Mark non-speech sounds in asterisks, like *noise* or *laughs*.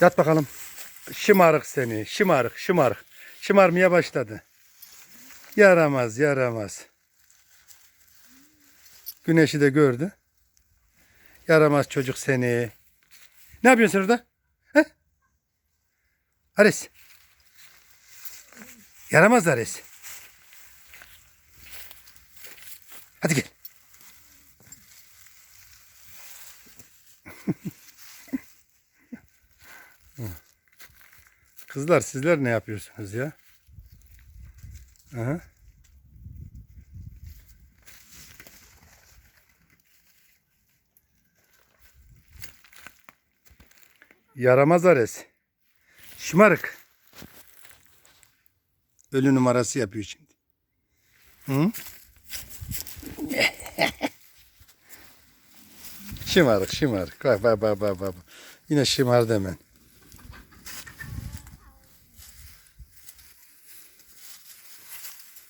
Yat bakalım. Şımarık seni. Şımarık, şımarık. Şımarmaya başladı. Yaramaz, yaramaz. Güneşi de gördü. Yaramaz çocuk seni. Ne yapıyorsun sen orada? He? Ares. Yaramaz Ares. Hadi gel. *laughs* Kızlar sizler ne yapıyorsunuz ya? Aha. Yaramaz Ares. Şımarık. Ölü numarası yapıyor şimdi. Hı? *laughs* şımarık şımarık. Bak bak bak bak. Yine şımardı hemen.